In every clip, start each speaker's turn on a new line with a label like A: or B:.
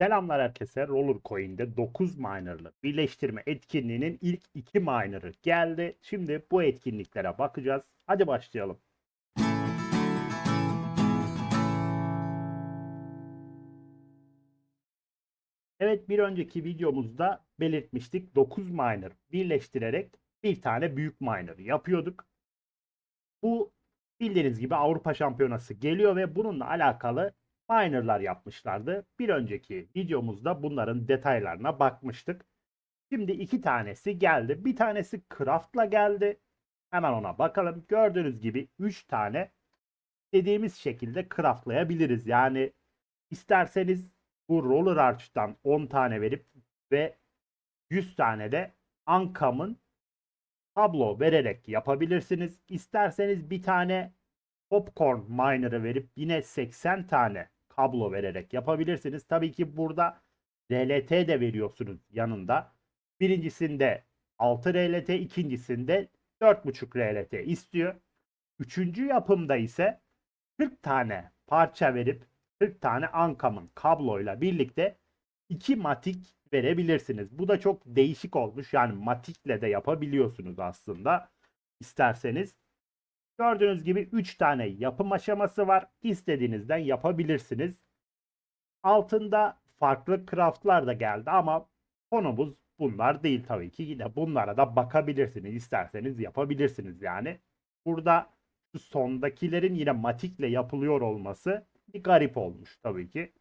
A: Selamlar herkese. Roller Coin'de 9 miner'lı birleştirme etkinliğinin ilk 2 miner'ı geldi. Şimdi bu etkinliklere bakacağız. Hadi başlayalım. Evet bir önceki videomuzda belirtmiştik 9 miner birleştirerek bir tane büyük miner yapıyorduk. Bu bildiğiniz gibi Avrupa Şampiyonası geliyor ve bununla alakalı miner'lar yapmışlardı. Bir önceki videomuzda bunların detaylarına bakmıştık. Şimdi iki tanesi geldi. Bir tanesi Craft'la geldi. Hemen ona bakalım. Gördüğünüz gibi 3 tane dediğimiz şekilde craftlayabiliriz. Yani isterseniz bu Roller Arch'tan 10 tane verip ve 100 tane de Ankam'ın tablo vererek yapabilirsiniz. İsterseniz bir tane popcorn miner'ı verip yine 80 tane kablo vererek yapabilirsiniz. Tabii ki burada RLT de veriyorsunuz yanında. Birincisinde 6 RLT, ikincisinde 4.5 RLT istiyor. Üçüncü yapımda ise 40 tane parça verip 40 tane Ankam'ın kabloyla birlikte 2 matik verebilirsiniz. Bu da çok değişik olmuş. Yani matikle de yapabiliyorsunuz aslında isterseniz. Gördüğünüz gibi 3 tane yapım aşaması var. İstediğinizden yapabilirsiniz. Altında farklı craftlar da geldi ama konumuz bunlar değil tabii ki. Yine bunlara da bakabilirsiniz. İsterseniz yapabilirsiniz yani. Burada şu sondakilerin yine matikle yapılıyor olması bir garip olmuş tabii ki.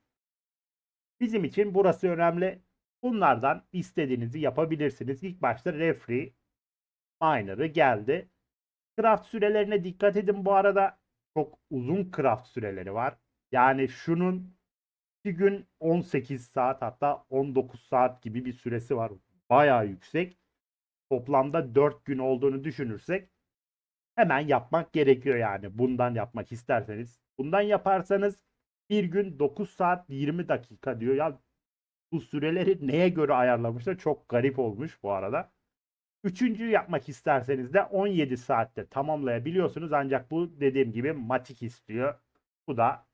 A: Bizim için burası önemli. Bunlardan istediğinizi yapabilirsiniz. İlk başta Refree Miner'ı geldi. Craft sürelerine dikkat edin bu arada. Çok uzun craft süreleri var. Yani şunun 2 gün 18 saat hatta 19 saat gibi bir süresi var. Bayağı yüksek. Toplamda 4 gün olduğunu düşünürsek hemen yapmak gerekiyor yani. Bundan yapmak isterseniz. Bundan yaparsanız bir gün 9 saat 20 dakika diyor. Ya bu süreleri neye göre ayarlamışlar? Çok garip olmuş bu arada. Üçüncüyü yapmak isterseniz de 17 saatte tamamlayabiliyorsunuz. Ancak bu dediğim gibi matik istiyor. Bu da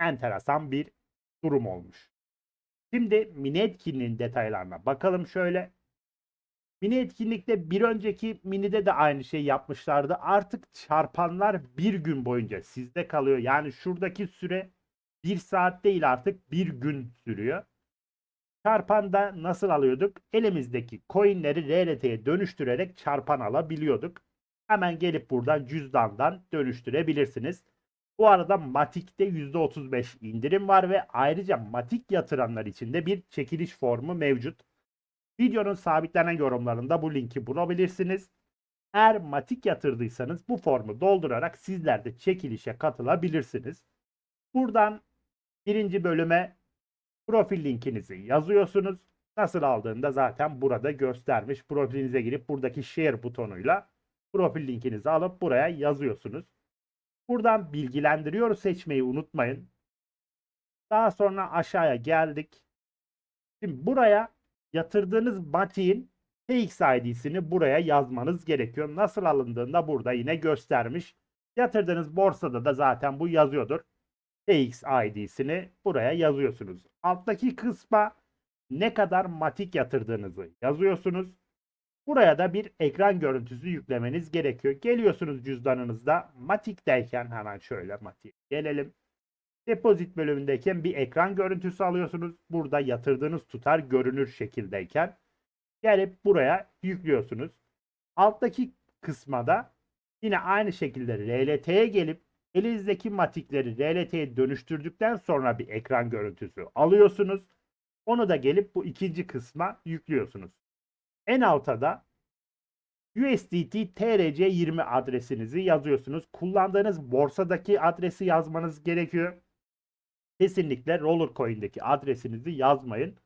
A: enteresan bir durum olmuş. Şimdi mini etkinliğin detaylarına bakalım şöyle. Mini etkinlikte bir önceki minide de aynı şey yapmışlardı. Artık çarpanlar bir gün boyunca sizde kalıyor. Yani şuradaki süre bir saat değil artık bir gün sürüyor. Çarpanda nasıl alıyorduk? Elimizdeki coinleri RLT'ye dönüştürerek çarpan alabiliyorduk. Hemen gelip buradan cüzdandan dönüştürebilirsiniz. Bu arada Matik'te %35 indirim var ve ayrıca Matik yatıranlar için de bir çekiliş formu mevcut. Videonun sabitlenen yorumlarında bu linki bulabilirsiniz. Eğer Matik yatırdıysanız bu formu doldurarak sizler de çekilişe katılabilirsiniz. Buradan birinci bölüme profil linkinizi yazıyorsunuz. Nasıl aldığında zaten burada göstermiş. Profilinize girip buradaki share butonuyla profil linkinizi alıp buraya yazıyorsunuz. Buradan bilgilendiriyor seçmeyi unutmayın. Daha sonra aşağıya geldik. Şimdi buraya yatırdığınız matiğin TX ID'sini buraya yazmanız gerekiyor. Nasıl alındığında burada yine göstermiş. Yatırdığınız borsada da zaten bu yazıyordur. TX ID'sini buraya yazıyorsunuz. Alttaki kısma ne kadar matik yatırdığınızı yazıyorsunuz. Buraya da bir ekran görüntüsü yüklemeniz gerekiyor. Geliyorsunuz cüzdanınızda Matik'teyken hemen şöyle Matik gelelim. Depozit bölümündeyken bir ekran görüntüsü alıyorsunuz. Burada yatırdığınız tutar görünür şekildeyken gelip buraya yüklüyorsunuz. Alttaki kısma da yine aynı şekilde RLT'ye gelip elinizdeki matikleri RLT'ye dönüştürdükten sonra bir ekran görüntüsü alıyorsunuz. Onu da gelip bu ikinci kısma yüklüyorsunuz. En alta da USDT TRC20 adresinizi yazıyorsunuz. Kullandığınız borsadaki adresi yazmanız gerekiyor. Kesinlikle Rollercoin'deki adresinizi yazmayın.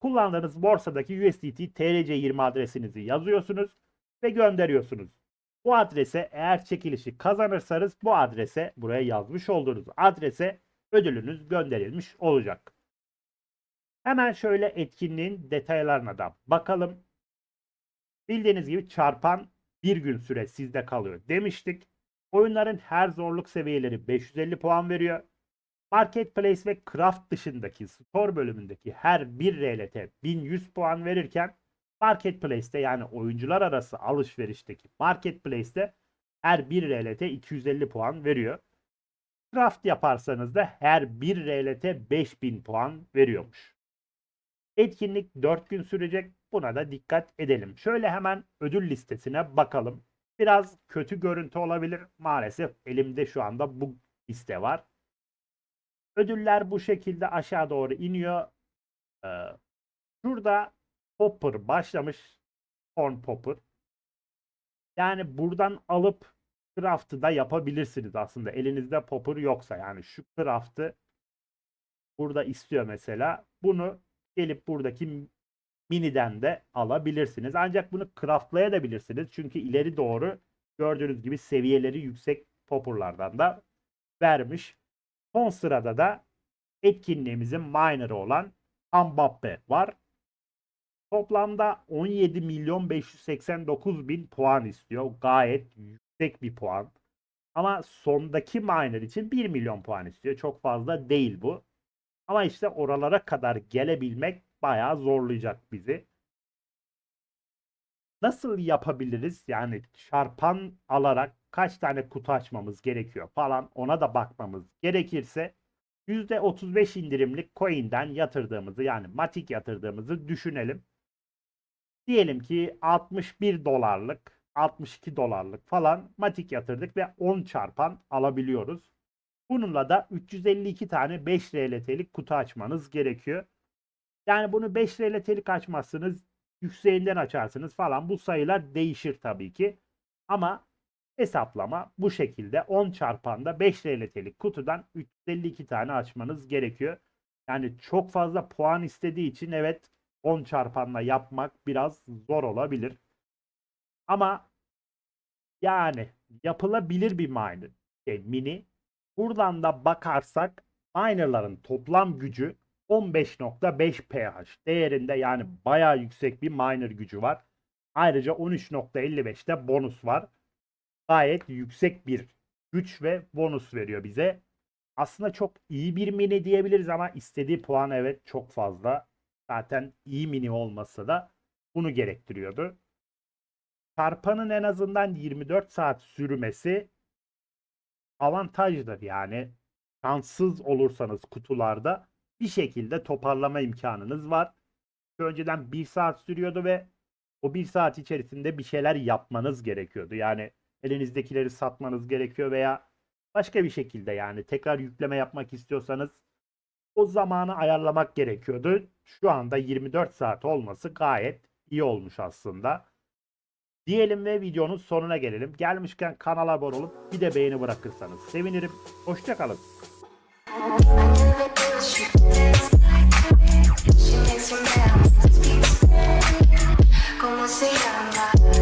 A: Kullandığınız borsadaki USDT TRC20 adresinizi yazıyorsunuz ve gönderiyorsunuz. Bu adrese eğer çekilişi kazanırsanız bu adrese buraya yazmış olduğunuz adrese ödülünüz gönderilmiş olacak. Hemen şöyle etkinliğin detaylarına da bakalım. Bildiğiniz gibi çarpan bir gün süre sizde kalıyor demiştik. Oyunların her zorluk seviyeleri 550 puan veriyor. Marketplace ve Craft dışındaki store bölümündeki her bir RLT 1100 puan verirken Marketplace'te yani oyuncular arası alışverişteki Marketplace'te her bir RLT 250 puan veriyor. Craft yaparsanız da her bir RLT 5000 puan veriyormuş. Etkinlik 4 gün sürecek. Buna da dikkat edelim. Şöyle hemen ödül listesine bakalım. Biraz kötü görüntü olabilir. Maalesef elimde şu anda bu liste var. Ödüller bu şekilde aşağı doğru iniyor. Ee, şurada Popper başlamış. Corn Popper. Yani buradan alıp craft'ı da yapabilirsiniz aslında. Elinizde Popper yoksa yani şu craft'ı burada istiyor mesela. Bunu gelip buradaki miniden de alabilirsiniz. Ancak bunu craftlayabilirsiniz. Çünkü ileri doğru gördüğünüz gibi seviyeleri yüksek popurlardan da vermiş. Son sırada da etkinliğimizin miner'ı olan Mbappe var. Toplamda 17 milyon 589 bin puan istiyor. Gayet yüksek bir puan. Ama sondaki miner için 1 milyon puan istiyor. Çok fazla değil bu. Ama işte oralara kadar gelebilmek bayağı zorlayacak bizi. Nasıl yapabiliriz? Yani çarpan alarak kaç tane kutu açmamız gerekiyor falan ona da bakmamız gerekirse %35 indirimlik coin'den yatırdığımızı yani matik yatırdığımızı düşünelim. Diyelim ki 61 dolarlık 62 dolarlık falan matik yatırdık ve 10 çarpan alabiliyoruz. Bununla da 352 tane 5 RLT'lik kutu açmanız gerekiyor. Yani bunu 5 RLT'lik açmazsınız, yükseğinden açarsınız falan. Bu sayılar değişir tabii ki. Ama hesaplama bu şekilde 10 çarpanda 5 RLT'lik kutudan 352 tane açmanız gerekiyor. Yani çok fazla puan istediği için evet 10 çarpanla yapmak biraz zor olabilir. Ama yani yapılabilir bir miner, şey, mini. Buradan da bakarsak minerların toplam gücü 15.5 pH değerinde yani bayağı yüksek bir miner gücü var. Ayrıca 13.55'te bonus var. Gayet yüksek bir güç ve bonus veriyor bize. Aslında çok iyi bir mini diyebiliriz ama istediği puan evet çok fazla. Zaten iyi mini olması da bunu gerektiriyordu. Çarpanın en azından 24 saat sürmesi avantajdır. Yani şanssız olursanız kutularda bir şekilde toparlama imkanınız var. Önceden 1 saat sürüyordu ve o 1 saat içerisinde bir şeyler yapmanız gerekiyordu. Yani elinizdekileri satmanız gerekiyor veya başka bir şekilde yani tekrar yükleme yapmak istiyorsanız o zamanı ayarlamak gerekiyordu. Şu anda 24 saat olması gayet iyi olmuş aslında. Diyelim ve videonun sonuna gelelim. Gelmişken kanala abone olup bir de beğeni bırakırsanız sevinirim. Hoşçakalın.
B: Como se llama?